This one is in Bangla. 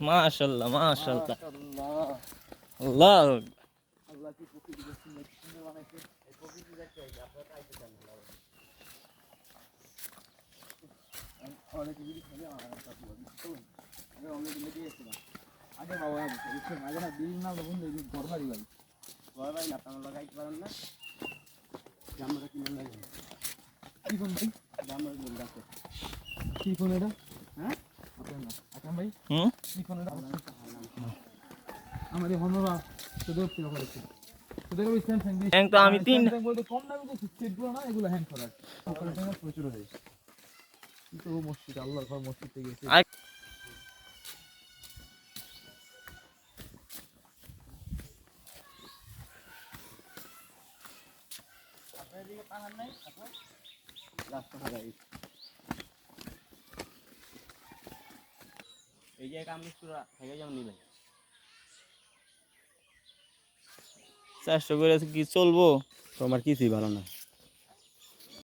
মাশাল্লাহ মাশাল্লাহ আল্লাহ। আল্লাহ কি অনেক ভিডিও খেলে আমার একটা বুঝছেন না দিন না বন্ধু গড়বাড়ি ভাই গড়বাড়ি আপনারা লাগাইতে পারেন না জামরা কিনে লাগবে কি ফোন ভাই জামরা ফোন এটা? হ্যাঁ? ভাই। হুম? আমাদের হনরা করেছে। হ্যাং তো আমি তিন কম দামি যে সেটগুলো না এগুলো হ্যান্ড করার প্রচুর হয় কিন্তু মসজিদ আল্লাহর ঘর মসজিদে গেছে। আপনার দিকে পাহাড় নাই? আপনার? রাস্তা হারাই এই কাম নিষ্ঠুরা থেকে করে কি চলবো? তোমার কিছুই ভালো না।